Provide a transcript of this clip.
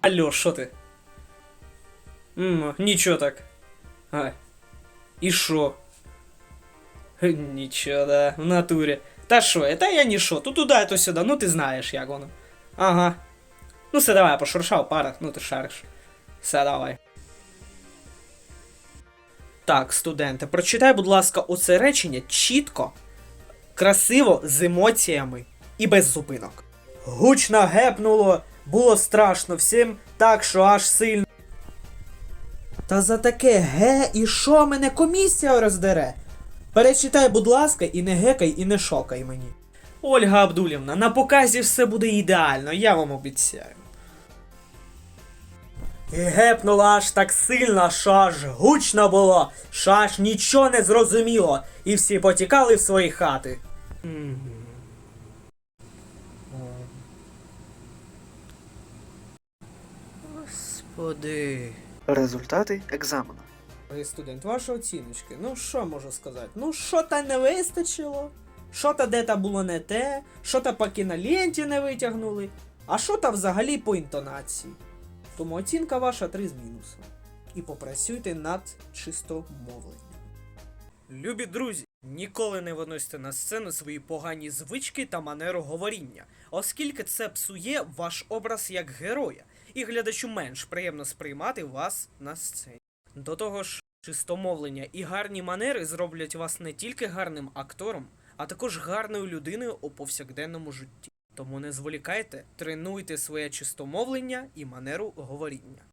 Алло, що ти? М, нічого так. А. І що? Ге, Нічого, да, в натурі. Та що, та я нічого, то туди, то сюди, ну ти знаєш, як воно. Ага. Ну все, давай, пошуршав пара, ну ти шариш. Все, давай. Так, студенти, прочитай, будь ласка, оце речення чітко, красиво, з емоціями і без зупинок. Гучно гепнуло, було страшно всім, так що аж сильно. Та за таке ге і що мене комісія роздере? Перечитай, будь ласка, і не гекай, і не шокай мені. Ольга Абдулівна, на показі все буде ідеально, я вам обіцяю. І гепнула аж так сильно, що аж гучно було, що аж нічого не зрозуміло, і всі потікали в свої хати. Господи. Результати екзамену. Ой, студент, ваші оціночки. Ну що можу сказати? Ну що та не вистачило? Що та де та було не те, що та по кіноленті не витягнули, а що та взагалі по інтонації. Тому оцінка ваша 3 з мінусом. І попрацюйте над чистомовленням. Любі друзі, ніколи не виносьте на сцену свої погані звички та манеру говоріння, оскільки це псує ваш образ як героя, і глядачу менш приємно сприймати вас на сцені. До того ж, чистомовлення і гарні манери зроблять вас не тільки гарним актором, а також гарною людиною у повсякденному житті. Тому не зволікайте, тренуйте своє чистомовлення і манеру говоріння.